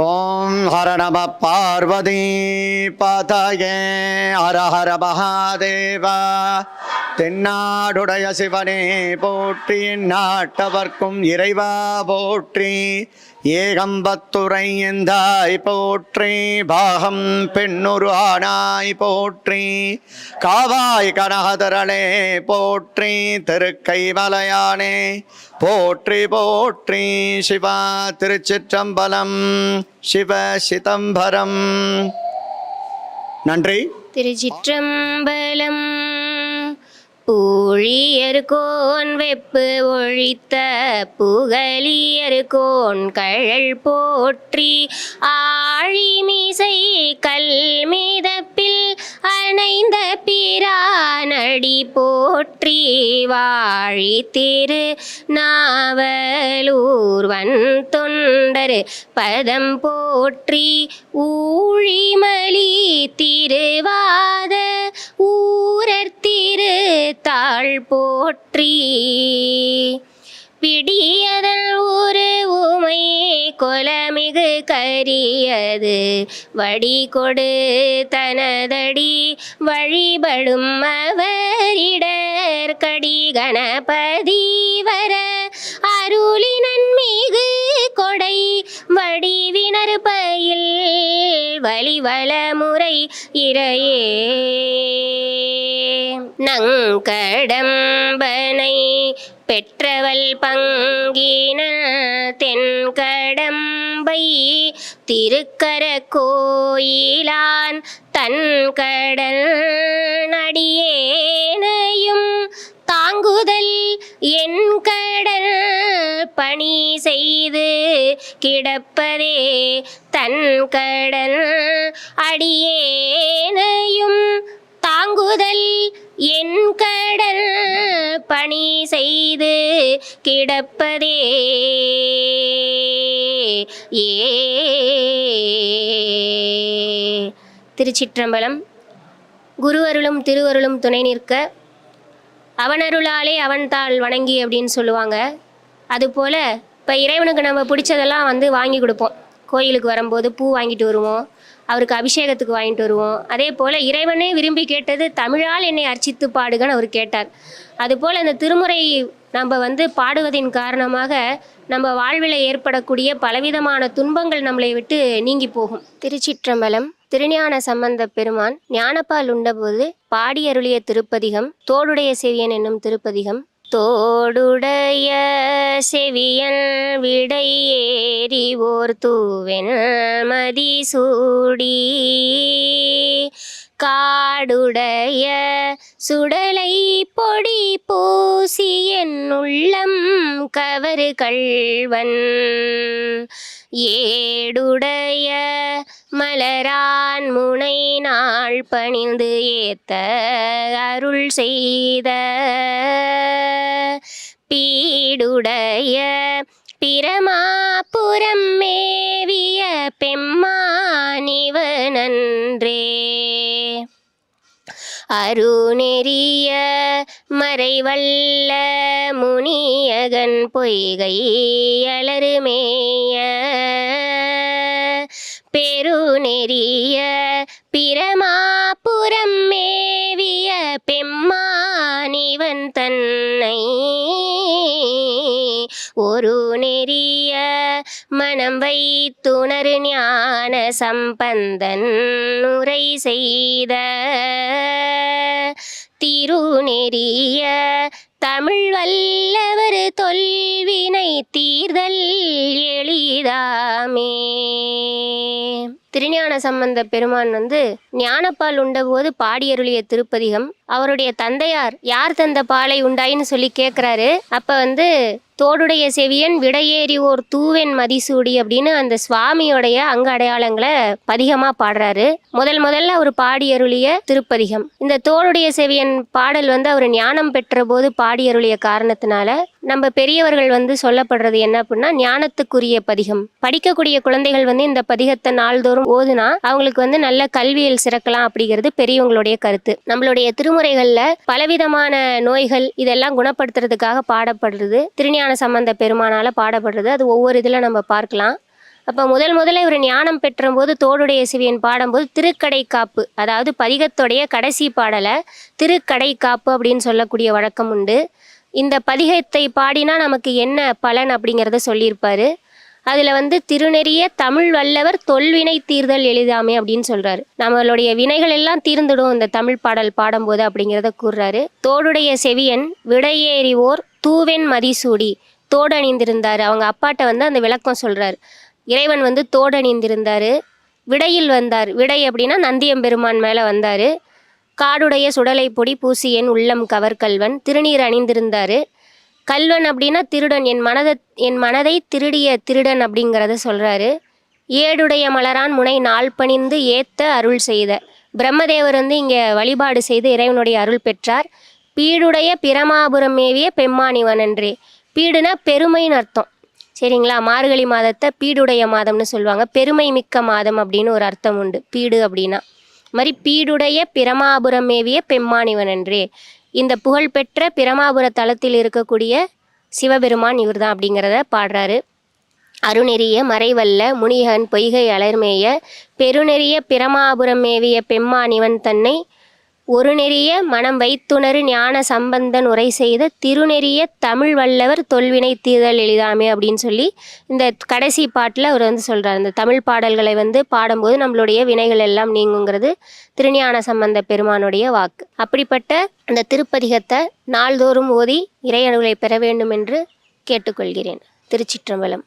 ஓம் ஹர நம பார்வதி பதயே ஹர ஹர மகாதேவா. தென்னாடுடைய சிவனே போற்றி நாட்டவர்க்கும் இறைவா போற்றி. ஏகம்பத்துரை எந்தாய் போற்றி பாகம் பெண்ணுரு ஆனாய் போற்றி காவாய் கனகதரளே போற்றி திருக்கைமலையானே போற்றி போற்றி. சிவா திருச்சிற்றம்பலம் சிவ சிதம்பரம். நன்றி. திருச்சிற்றம்பலம். பூழியர்கோன் வெப்பு ஒழித்த புகழியர்கோன் கழல் போற்றி ஆழிமிசை கல் மீதப்பில் அணைந்த பிரானடி போற்றி வாழி திரு நாவலூர்வன் தொண்டர் பதம் போற்றி ஊழிமலி திருவாத ஊரர் திரு தாழ் போற்றி. பிடியதன் ஒரு உமை கொலமிகு கரியது. வடி கொடு தனதடி வழிபடும் அவரிடர் கடி கணபதி இறையே நங்கடம்பனை பெற்றவள் பங்கின தென்கடம்பை திருக்கர கோயிலான் தன்கடல் நடியேனையும் தாங்குதல் என் கடல் பணி செய்து கிடப்பதே தன் கடல் அடியே. கடல் பணி செய்து கிடப்பதே. ஏ. திருச்சிற்றம்பலம். குருவருளும் திருவருளும் துணை நிற்க அவனருளாலே அவன் தாள் வணங்கி அப்படின்னு சொல்லுவாங்க. அதுபோல் இப்போ இறைவனுக்கு நம்ம பிடிச்சதெல்லாம் வந்து வாங்கி கொடுப்போம். கோயிலுக்கு வரும்போது பூ வாங்கிட்டு வருவோம். அவருக்கு அபிஷேகத்துக்கு வாங்கிட்டு வருவோம். அதே போல் இறைவனே விரும்பி கேட்டது தமிழால் என்னை அர்ச்சித்து பாடுகன்னு அவர் கேட்டார். அதுபோல் அந்த திருமுறை நம்ம வந்து பாடுவதின் காரணமாக நம்ம வாழ்வில் ஏற்படக்கூடிய பலவிதமான துன்பங்கள் நம்மளை விட்டு நீங்கி போகும். திருச்சிற்றம்பலம் திருஞான சம்பந்த பெருமான் ஞானப்பால் உண்டபோது பாடியருளிய திருப்பதிகம் தோடுடைய செவியன் என்னும் திருப்பதிகம் தோடுடைய செவியன் விடை ஏறி ஓர் தூவென் மதிசூடி. காடுடைய சுடலை பொடி பூசி என் உள்ளம் கவரு கள்வன். ஏடுடைய மலரான் முனை நாள் பணிந்து ஏத்த அருள் செய்த பீடுடைய பிரமாபுரம் மேவிய பெம்மானிவனன்றே. அருணெறிய மறைவல்ல முனியகன் பொய்கையலருமேய பெருநெறிய பிரமாபுரம் மேவிய பெம்மா ஒரு நெறிய மனம் வைத்துணர் ஞான சம்பந்தன் உரை செய்த. திருநெறிய தமிழ் வல்லவர் தொல்வினை தீர்தல் எளிதாமே. திருஞான சம்பந்த பெருமான் வந்து ஞானப்பால் உண்டபோது பாடியருளிய திருப்பதிகம் அவருடைய தந்தையார் யார் தந்த பாலை உண்டாயின்னு சொல்லி கேட்குறாரு அப்போ வந்து தோடுடைய செவியன் விடையேறி ஓர் தூவென் மதிசூடி அப்படின்னு அந்த சுவாமியோடைய அங்க அடையாளங்களை பதிகமாக பாடுறாரு. முதல் முதல்ல அவர் பாடியருளிய திருப்பதிகம். இந்த தோடுடைய செவியன் பாடல் வந்து அவர் ஞானம் பெற்ற போது பாடியருளிய காரணத்தினால நம்ம பெரியவர்கள் வந்து சொல்லப்படுறது என்ன அப்படின்னா ஞானத்துக்குரிய பதிகம். படிக்கக்கூடிய குழந்தைகள் வந்து இந்த பதிகத்தை நாள்தோறும் ஓதுனா அவங்களுக்கு வந்து நல்ல கல்வியில் சிறக்கலாம் அப்படிங்கிறது பெரியவங்களுடைய கருத்து. நம்மளுடைய திருமுறைகளில் பலவிதமான நோய்கள் இதெல்லாம் குணப்படுத்துறதுக்காக பாடப்படுறது. திருஞான சம்பந்த பெருமானால பாடப்படுறது. அது ஒவ்வொரு இதில் நம்ம பார்க்கலாம். அப்போ முதல் முதல்ல இவர் ஞானம் பெற்றபோது தோடுடைய சிவியன் பாடும்போது திருக்கடை காப்பு அதாவது பதிகத்துடைய கடைசி பாடலை திருக்கடை காப்பு அப்படின்னு சொல்லக்கூடிய வழக்கம் உண்டு. இந்த பதிகத்தை பாடினா நமக்கு என்ன பலன் அப்படிங்கிறத சொல்லியிருப்பாரு. அதில் வந்து திருநெறிய தமிழ் வல்லவர் தொல்வினை தீர்தல் எளிதாமே அப்படின்னு சொல்கிறாரு நம்மளுடைய வினைகள் எல்லாம் தீர்ந்துடும் இந்த தமிழ் பாடல் பாடும்போது அப்படிங்கிறத கூறுறாரு. தோடுடைய செவியன் விடையேறிவோர் தூவென் மதிசூடி. தோடணிந்திருந்தார். அவங்க அப்பாட்ட வந்து அந்த விளக்கம் சொல்கிறார் இறைவன் வந்து தோடணிந்திருந்தார். விடையில் வந்தார். விடை அப்படின்னா நந்தியம்பெருமான் மேலே வந்தார். காடுடைய சுடலை பொடி பூசி என் உள்ளம் கவர்கல்வன். திருநீர் அணிந்திருந்தார். கல்வன் அப்படின்னா திருடன். என் மனதை என் மனதை திருடிய திருடன் அப்படிங்கிறத சொல்கிறாரு ஏடுடைய மலரான் முனை நாள் பணிந்து ஏத்த அருள் செய்த. பிரம்மதேவர் வந்து இங்கே வழிபாடு செய்து இறைவனுடைய அருள் பெற்றார். பீடுடைய பிரமாபுரம் மேவிய பெம்மானிவன் என்றே பீடுனா பெருமைன்னு அர்த்தம். சரிங்களா? மார்கழி மாதத்தை பீடுடைய மாதம்னு சொல்லுவாங்க. பெருமை மிக்க மாதம் அப்படின்னு ஒரு அர்த்தம் உண்டு. பீடு அப்படின்னா. மாதிரி பீடுடைய பிரமாபுரம் மேவிய பெம்மானிவன் என்றே இந்த புகழ்பெற்ற பிரமாபுர தலத்தில் இருக்கக்கூடிய சிவபெருமான் இவர்தான் அப்படிங்கிறத பாடுறாரு. அருநெறிய மறைவல்ல முனிகன் பொய்கை அலர்மேய பெருநெறிய பிரமாபுரம் மேவிய பெம்மாணிவன் தன்னை ஒரு நெறிய மனம் வைத்துணரு ஞான சம்பந்தன் உரை செய்த திருநெறிய தமிழ் வல்லவர் தொல்வினை தீர்தல் எளிதாமே அப்படின்னு சொல்லி இந்த கடைசி பாட்டில் அவர் வந்து சொல்கிறார் இந்த தமிழ் பாடல்களை வந்து பாடும்போது நம்மளுடைய வினைகள் எல்லாம் நீங்குங்கிறது திருஞான சம்பந்த பெருமானுடைய வாக்கு. அப்படிப்பட்ட அந்த திருப்பதிகத்தை நாள்தோறும் ஓதி இறையணுகளை பெற வேண்டும் என்று கேட்டுக்கொள்கிறேன். திருச்சிற்றம்பலம்.